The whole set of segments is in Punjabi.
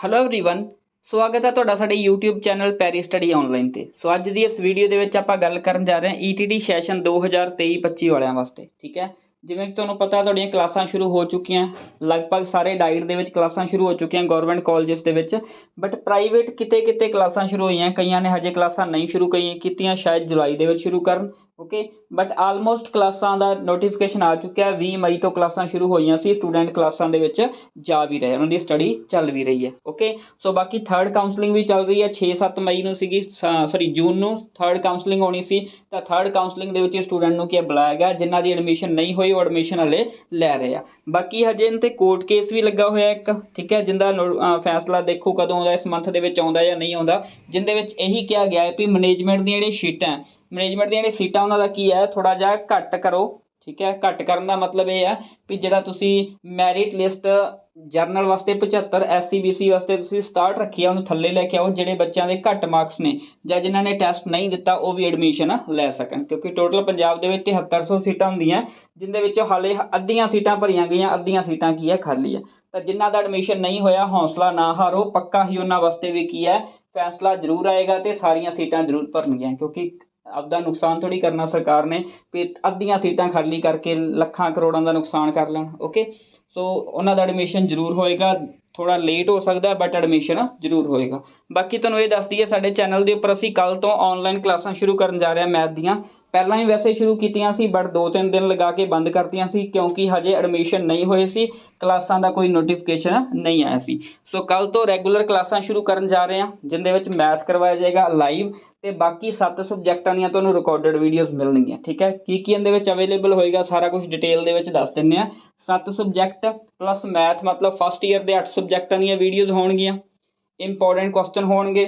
ਹੈਲੋ एवरीवन ਸਵਾਗਤ ਹੈ ਤੁਹਾਡਾ ਸਾਡੇ YouTube channel Perry study online ਤੇ ਸੋ ਅੱਜ ਦੀ ਇਸ ਵੀਡੀਓ ਦੇ ਵਿੱਚ ਆਪਾਂ ਗੱਲ ਕਰਨ ਜਾ ਰਹੇ ਹਾਂ E ETT ਸੈਸ਼ਨ 2023-25 ਵਾਲਿਆਂ ਵਾਸਤੇ ਠੀਕ ਹੈ ਜਿਵੇਂ ਕਿ ਤੁਹਾਨੂੰ ਪਤਾ ਤੁਹਾਡੀਆਂ ਕਲਾਸਾਂ ਸ਼ੁਰੂ ਹੋ ਚੁੱਕੀਆਂ ਲਗਭਗ ਸਾਰੇ ਡਾਈਟ ਦੇ ਵਿੱਚ ਕਲਾਸਾਂ ਸ਼ੁਰੂ ਹੋ ਚੁੱਕੀਆਂ ਗਵਰਨਮੈਂਟ ਕਾਲਜਸ ਦੇ ਵਿੱਚ ਬਟ ਪ੍ਰਾਈਵੇਟ ਕਿਤੇ ਕਿਤੇ ਕਲਾਸਾਂ ਸ਼ੁਰੂ ਹੋਈਆਂ ਕਈਆਂ ਨੇ ਹਜੇ ਕਲਾਸਾਂ ਨਹੀਂ ਸ਼ੁਰੂ ਕਈ ਕੀਤੀਆਂ ਸ਼ਾਇਦ ਜੁਲਾਈ ਦੇ ਵਿੱਚ ਸ਼ੁਰੂ ਕਰਨ ਓਕੇ ਬਟ ਆਲਮੋਸਟ ਕਲਾਸਾਂ ਦਾ ਨੋਟੀਫਿਕੇਸ਼ਨ ਆ ਚੁੱਕਿਆ 20 ਮਈ ਤੋਂ ਕਲਾਸਾਂ ਸ਼ੁਰੂ ਹੋਈਆਂ ਸੀ। ਸਟੂਡੈਂਟ ਕਲਾਸਾਂ ਦੇ ਵਿੱਚ ਜਾ ਵੀ ਰਹੇ ਉਹਨਾਂ ਦੀ ਸਟੱਡੀ ਚੱਲ ਵੀ ਰਹੀ ਹੈ। ਓਕੇ ਸੋ ਬਾਕੀ ਥਰਡ ਕਾਉਂਸਲਿੰਗ ਵੀ ਚੱਲ ਰਹੀ ਹੈ। 6-7 ਮਈ ਨੂੰ ਸੀਗੀ। ਸੌਰੀ ਜੂਨ ਨੂੰ ਥਰਡ ਕਾਉਂਸਲਿੰਗ ਹੋਣੀ ਸੀ। ਤਾਂ ਥਰਡ ਕਾਉਂਸਲਿੰਗ ਦੇ ਵਿੱਚ ਸਟੂਡੈਂਟ ਨੂੰ ਕੀ ਬੁਲਾਇਆ ਗਿਆ। ਜਿਨ੍ਹਾਂ ਦੀ ਐਡਮਿਸ਼ਨ ਨਹੀਂ ਹੋਈ, ਉਹ ਐਡਮਿਸ਼ਨ ਹਲੇ ਲੈ ਰਹੇ ਆ। ਬਾਕੀ ਹਜੇ ਇਹਨਾਂ ਤੇ ਕੋਰਟ ਕੇਸ ਵੀ ਲੱਗਾ ਹੋਇਆ ਇੱਕ। ਠੀਕ ਹੈ? ਜਿੰਦਾ ਨੋ- ਫੈਸਲਾ ਦੇਖੋ ਕਦੋਂ ਆਉਂਦਾ ਇਸ ਮੰਥ ਦੇ ਵਿੱਚ ਆਉਂਦਾ ਜਾਂ ਨਹੀਂ ਆਉਂਦਾ। ਜਿੰਦੇ ਵਿੱਚ ਇਹੀ ਕਿਹਾ ਗਿਆ ਹੈ ਵੀ ਮੈਨੇਜਮੈਂਟ ਦੀਆਂ ਜਿਹੜੀਆਂ ਸ਼ੀਟਾਂ ਮੈਨੇਜਮੈਂਟ ਦੀਆਂ ਜਿਹੜੀਆਂ ਸੀਟਾਂ, ਉਹਨਾਂ ਦਾ ਕੀ ਹੈ ਥੋੜਾ ਜਿਹਾ ਘੱਟ ਕਰੋ, ਠੀਕ ਹੈ? ਘੱਟ ਕਰਨ ਦਾ ਮਤਲਬ ਇਹ ਹੈ ਵੀ ਜਿਹੜਾ ਤੁਸੀਂ ਮੈਰਿਟ ਲਿਸਟ ਜਰਨਲ ਵਾਸਤੇ 75 ਐਸਸੀ ਬੀਸੀ ਵਾਸਤੇ ਤੁਸੀਂ ਸਟਾਰਟ ਰੱਖੀ ਆ, ਉਹਨੂੰ ਥੱਲੇ ਲੈ ਕੇ ਆਓ, ਜਿਹੜੇ ਬੱਚਿਆਂ ਦੇ ਘੱਟ ਮਾਰਕਸ ਨੇ, ਜਾਂ ਜਿਨ੍ਹਾਂ ਨੇ ਟੈਸਟ ਨਹੀਂ ਦਿੱਤਾ, ਉਹ ਵੀ ਐਡਮਿਸ਼ਨ ਲੈ ਸਕਣ, ਕਿਉਂਕਿ ਟੋਟਲ ਪੰਜਾਬ ਦੇ ਵਿੱਚ 7300 ਸੀਟਾਂ ਹੁੰਦੀਆਂ, ਜਿੰਦੇ ਵਿੱਚ ਹਾਲੇ ਅੱਧੀਆਂ ਸੀਟਾਂ ਭਰੀਆਂ ਗਈਆਂ, ਅੱਧੀਆਂ ਸੀਟਾਂ ਕੀ ਹੈ, ਖਾਲੀ ਹੈ। ਤਾਂ ਜਿਨ੍ਹਾਂ ਦਾ ਐਡਮਿਸ਼ਨ ਨਹੀਂ ਹੋਇਆ, ਹੌਸਲਾ ਨਾ ਹਾਰੋ, ਪੱਕਾ ਹੀ ਉਹਨਾਂ ਵਾਸਤੇ ਵੀ ਕੀ ਹੈ, ਫੈਸਲਾ ਜ਼ਰੂਰ ਆਏਗਾ ਤੇ ਸਾਰੀਆਂ ਸੀਟਾਂ ਜ਼ਰੂਰ ਭਰਨਗੀਆਂ, ਕਿਉਂਕਿ ਆਪਦਾ ਨੁਕਸਾਨ ਥੋੜ੍ਹੀ ਕਰਨਾ ਸਰਕਾਰ ਨੇ ਵੀ ਅੱਧੀਆਂ ਸੀਟਾਂ ਖਾਲੀ ਕਰਕੇ ਲੱਖਾਂ ਕਰੋੜਾਂ ਦਾ ਨੁਕਸਾਨ ਕਰ ਲੈਣ ਓਕੇ ਸੋ ਉਹਨਾਂ ਦਾ ਐਡਮਿਸ਼ਨ ਜ਼ਰੂਰ ਹੋਏਗਾ ਥੋੜਾ ਲੇਟ ਹੋ ਸਕਦਾ ਬਟ ਐਡਮਿਸ਼ਨ ਜ਼ਰੂਰ ਹੋਏਗਾ। ਬਾਕੀ ਤੁਹਾਨੂੰ ਇਹ ਦੱਸ ਦਈਏ, ਸਾਡੇ ਚੈਨਲ ਦੇ ਉੱਪਰ ਅਸੀਂ ਕੱਲ ਤੋਂ ਆਨਲਾਈਨ ਕਲਾਸਾਂ ਸ਼ੁਰੂ ਕਰਨ ਜਾ ਰਹੇ ਹਾਂ ਮੈਥ ਦੀਆਂ। ਪਹਿਲਾਂ ਹੀ ਵੈਸੇ ਸ਼ੁਰੂ ਕੀਤੀਆਂ ਸੀ ਬਟ 2-3 ਦਿਨ ਲਗਾ ਕੇ ਬੰਦ ਕਰਤੀਆਂ ਸੀ, ਕਿਉਂਕਿ ਹਜੇ ਐਡਮਿਸ਼ਨ ਨਹੀਂ ਹੋਏ ਸੀ, ਕਲਾਸਾਂ ਦਾ ਕੋਈ ਨੋਟੀਫਿਕੇਸ਼ਨ ਨਹੀਂ ਆਇਆ ਸੀ। ਸੋ ਕੱਲ ਤੋਂ ਰੈਗੂਲਰ ਕਲਾਸਾਂ ਸ਼ੁਰੂ ਕਰਨ ਜਾ ਰਹੇ ਹਾਂ, ਜਿੰਦੇ ਵਿੱਚ ਮੈਥ ਕਰਵਾਇਆ ਜਾਏਗਾ ਲਾਈਵ ਤੇ ਬਾਕੀ 7 ਸਬਜੈਕਟਾਂ ਦੀਆਂ ਤੁਹਾਨੂੰ ਰਿਕਾਰਡਡ ਵੀਡੀਓਜ਼ ਮਿਲਣਗੀਆਂ, ਠੀਕ ਹੈ? ਕੀ ਕੀ ਇਹਦੇ ਵਿੱਚ ਅਵੇਲੇਬਲ ਹੋਏਗਾ, ਸਾਰਾ ਕੁਝ ਡਿਟੇਲ ਦੇ ਵਿੱਚ ਦੱਸ ਦਿੰਨੇ ਆ 7 ਸਬਜੈਕਟ ਪਲੱਸ ਮੈਥ ਮਤਲਬ ਫਸਟ ਈਅਰ ਦੇ 8 ਸਬਜੈਕਟਾਂ ਦੀਆਂ ਵੀਡੀਓਜ਼ ਹੋਣਗੀਆਂ। ਇੰਪੋਰਟੈਂਟ ਕੁਐਸਚਨ ਹੋਣਗੇ।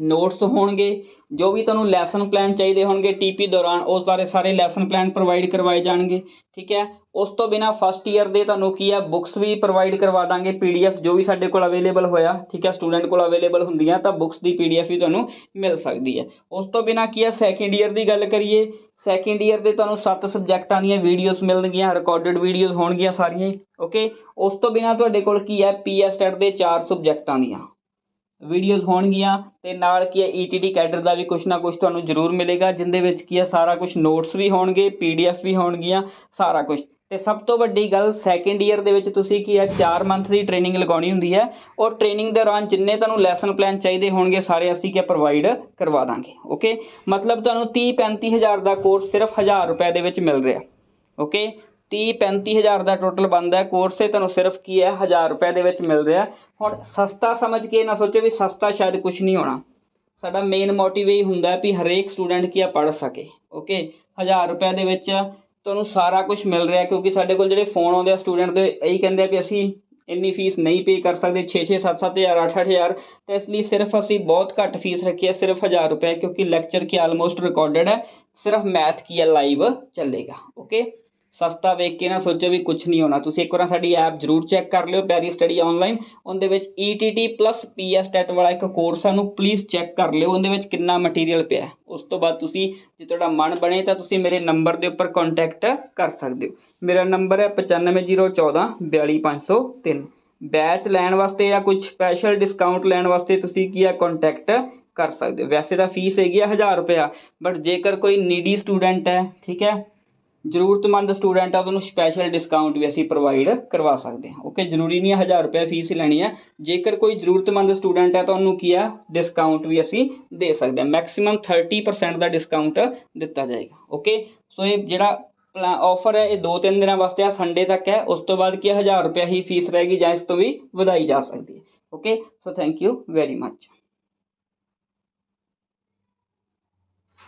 ਨੋਟਸ ਹੋਣਗੇ, ਜੋ ਵੀ ਤੁਹਾਨੂੰ ਲੈਸਨ ਪਲਾਨ ਚਾਹੀਦੇ ਹੋਣਗੇ ਟੀਪੀ ਦੌਰਾਨ, ਉਸ ਬਾਰੇ ਸਾਰੇ ਲੈਸਨ ਪਲਾਨ ਪ੍ਰੋਵਾਈਡ ਕਰਵਾਏ ਜਾਣਗੇ, ਠੀਕ ਹੈ? ਉਸ ਤੋਂ ਬਿਨਾ ਫਸਟ ਈਅਰ ਦੇ ਤੁਹਾਨੂੰ ਕੀ ਹੈ ਬੁੱਕਸ ਵੀ ਪ੍ਰੋਵਾਈਡ ਕਰਵਾ ਦਾਂਗੇ ਪੀਡੀਐਫ ਜੋ ਵੀ ਸਾਡੇ ਕੋਲ ਅਵੇਲੇਬਲ ਹੋਇਆ, ਠੀਕ ਹੈ? ਸਟੂਡੈਂਟ ਕੋਲ ਅਵੇਲੇਬਲ ਹੁੰਦੀਆਂ, ਤਾਂ ਬੁੱਕਸ ਦੀ ਪੀਡੀਐਫ ਵੀ ਤੁਹਾਨੂੰ ਮਿਲ ਸਕਦੀ ਹੈ। ਉਸ ਤੋਂ ਬਿਨਾ ਕੀ ਹੈ ਸੈਕਿੰਡ ਈਅਰ ਦੀ ਗੱਲ ਕਰੀਏ ਸੈਕਿੰਡ ਈਅਰ ਦੇ ਤੁਹਾਨੂੰ 7 ਸਬਜੈਕਟਾਂ ਦੀਆਂ ਵੀਡੀਓਜ਼ ਮਿਲਣਗੀਆਂ ਰਿਕਾਰਡਡ ਵੀਡੀਓਜ਼ ਹੋਣਗੀਆਂ ਸਾਰੀਆਂ ਹੀ ਓਕੇ ਉਸ ਤੋਂ ਬਿਨਾ ਤੁਹਾਡੇ ਕੋਲ ਕੀ ਹੈ ਪੀਐਸਟੈਟ ਦੇ 4 ਸਬਜੈਕਟਾਂ ਦੀਆਂ। ਵੀਡੀਓਜ਼ ਹੋਣਗੀਆਂ ਤੇ ਨਾਲ ਕੀ ਹੈ ਈਟੀਟੀ ਕੈਡਰ ਦਾ ਵੀ ਕੁਛ ਨਾ ਕੁਛ ਤੁਹਾਨੂੰ ਜ਼ਰੂਰ ਮਿਲੇਗਾ, ਜਿੰਦੇ ਵਿੱਚ ਕੀ ਹੈ, ਸਾਰਾ ਕੁਝ ਨੋਟਸ ਵੀ ਹੋਣਗੇ ਪੀਡੀਐਫ ਵੀ ਹੋਣਗੀਆਂ, ਸਾਰਾ ਕੁਝ ਤੇ ਸਭ ਤੋਂ ਵੱਡੀ ਗੱਲ ਸੈਕੰਡ ਈਅਰ ਦੇ ਵਿੱਚ ਤੁਸੀਂ ਕੀ ਹੈ 4 ਮੰਥ ਦੀ ਟ੍ਰੇਨਿੰਗ ਲਗਾਉਣੀ ਹੁੰਦੀ ਹੈ ਔਰ ਟ੍ਰੇਨਿੰਗ ਦੌਰਾਨ ਜਿੰਨੇ ਤੁਹਾਨੂੰ ਲੈਸਨ ਪਲਾਨ ਚਾਹੀਦੇ ਹੋਣਗੇ, ਸਾਰੇ ਅਸੀਂ ਕੀ ਪ੍ਰੋਵਾਈਡ ਕਰਵਾ ਦਾਂਗੇ ਓਕੇ ਮਤਲਬ ਤੁਹਾਨੂੰ 30 35 ਹਜ਼ਾਰ ਦਾ ਕੋਰਸ ਸਿਰਫ 1000 ਰੁਪਏ ਦੇ ਵਿੱਚ ਮਿਲ ਰਿਹਾ ਓਕੇ 30 35 ਹਜ਼ਾਰ ਦਾ ਟੋਟਲ ਬਣਦਾ ਕੋਰਸ ਇਹ ਤੁਹਾਨੂੰ ਸਿਰਫ ਕੀ ਹੈ? 1000 ਰੁਪਏ ਦੇ ਵਿੱਚ ਮਿਲ ਰਿਹਾ। ਹੁਣ ਸਸਤਾ ਸਮਝ ਕੇ ਨਾ ਸੋਚੋ ਵੀ ਸਸਤਾ ਸ਼ਾਇਦ ਕੁਝ ਨਹੀਂ ਹੋਣਾ। ਸਾਡਾ ਮੇਨ ਮੋਟਿਵ ਇਹ ਹੁੰਦਾ ਵੀ ਹਰੇਕ ਸਟੂਡੈਂਟ ਕੀ ਆ, ਪੜ੍ਹ ਸਕੇ। ਓਕੇ 1000 ਰੁਪਏ ਦੇ ਵਿੱਚ ਤੁਹਾਨੂੰ ਸਾਰਾ ਕੁਝ ਮਿਲ ਰਿਹਾ ਕਿਉਂਕਿ ਸਾਡੇ ਕੋਲ ਜਿਹੜੇ ਫੋਨ ਆਉਂਦੇ ਆ ਸਟੂਡੈਂਟ ਦੇ, ਇਹੀ ਕਹਿੰਦੇ ਆ ਵੀ ਅਸੀਂ ਇੰਨੀ ਫੀਸ ਨਹੀਂ ਪੇ ਕਰ ਸਕਦੇ 6-6 7-7 ਹਜ਼ਾਰ 8-8 ਹਜ਼ਾਰ। ਤਾਂ ਇਸ ਲਈ ਸਿਰਫ ਅਸੀਂ ਬਹੁਤ ਘੱਟ ਫੀਸ ਰੱਖੀ ਹੈ, ਸਿਰਫ 1000 ਰੁਪਏ ਕਿਉਂਕਿ ਲੈਕਚਰ ਕੀ ਆਲਮੋਸਟ ਰਿਕਾਰਡਡ ਹੈ। ਸਿਰਫ ਮੈਥ ਕੀ ਹੈ ਲਾਈਵ ਚੱਲੇਗਾ। ਓਕੇ ਸਸਤਾ ਵੇਖ ਕੇ ਨਾ ਸੋਚੋ ਵੀ ਕੁਝ ਨਹੀਂ ਹੋਣਾ। ਤੁਸੀਂ ਇੱਕ ਵਾਰ ਸਾਡੀ ਐਪ ਜਰੂਰ ਚੈੱਕ ਕਰ ਲਿਓ ਪਿਆਰੀ ਸਟੱਡੀ ਆਨਲਾਈਨ ਉਹਦੇ ਵਿੱਚ E ETT plus PS TET ਵਾਲਾ ਇੱਕ ਕੋਰਸ ਆ ਨੂੰ ਪਲੀਜ਼ ਚੈੱਕ ਕਰ ਲਿਓ, ਉਹਦੇ ਵਿੱਚ ਕਿੰਨਾ ਮਟੀਰੀਅਲ ਪਿਆ ਉਸ ਤੋਂ ਬਾਅਦ ਤੁਸੀਂ, ਜੇ ਤੁਹਾਡਾ ਮਨ ਬਣੇ ਤਾਂ ਤੁਸੀਂ ਮੇਰੇ ਨੰਬਰ ਦੇ ਉੱਪਰ ਕੰਟੈਕਟ ਕਰ ਸਕਦੇ ਹੋ। ਮੇਰਾ ਨੰਬਰ ਹੈ 95014 42503 ਬੈਚ ਲੈਣ ਵਾਸਤੇ ਜਾਂ ਕੁਝ ਸਪੈਸ਼ਲ ਡਿਸਕਾਊਂਟ ਲੈਣ ਵਾਸਤੇ ਤੁਸੀਂ ਕੀ ਆ ਕੰਟੈਕਟ ਕਰ ਸਕਦੇ ਹੋ। ਵੈਸੇ ਤਾਂ ਫੀਸ ਹੈਗੀ ਆ 1000 ਰੁਪਇਆ ਬਟ ਜੇਕਰ ਕੋਈ ਨੀਡੀ ਸਟੂਡੈਂਟ ਹੈ, ਠੀਕ ਹੈ ਜ਼ਰੂਰਤਮੰਦ ਸਟੂਡੈਂਟ ਆ, ਉਹਨੂੰ ਸਪੈਸ਼ਲ ਡਿਸਕਾਊਂਟ ਵੀ ਅਸੀਂ ਪ੍ਰੋਵਾਈਡ ਕਰਵਾ ਸਕਦੇ ਹਾਂ। ਓਕੇ ਜ਼ਰੂਰੀ ਨਹੀਂ ਹੈ 1000 ਰੁਪਏ ਫੀਸ ਹੀ ਲੈਣੀ ਹੈ ਜੇਕਰ ਕੋਈ ਜ਼ਰੂਰਤਮੰਦ ਸਟੂਡੈਂਟ ਹੈ ਤਾਂ ਉਹਨੂੰ ਕੀ ਆ? ਡਿਸਕਾਊਂਟ ਵੀ ਅਸੀਂ ਦੇ ਸਕਦੇ ਹਾਂ। ਮੈਕਸਿਮਮ 30% ਦਾ ਡਿਸਕਾਊਂਟ ਦਿੱਤਾ ਜਾਏਗਾ। ਓਕੇ ਸੋ ਇਹ ਜਿਹੜਾ ਆਫਰ ਹੈ, ਇਹ 2-3 ਦਿਨਾਂ ਵਾਸਤੇ ਆ ਸੰਡੇ ਤੱਕ ਹੈ। ਉਸ ਤੋਂ ਬਾਅਦ ਕੀ 1000 ਰੁਪਏ ਹੀ ਫੀਸ ਰਹੇਗੀ ਜਾਂ ਇਸ ਤੋਂ ਵੀ ਵਧਾਈ ਜਾ ਸਕਦੀ ਹੈ। Okay so thank you very much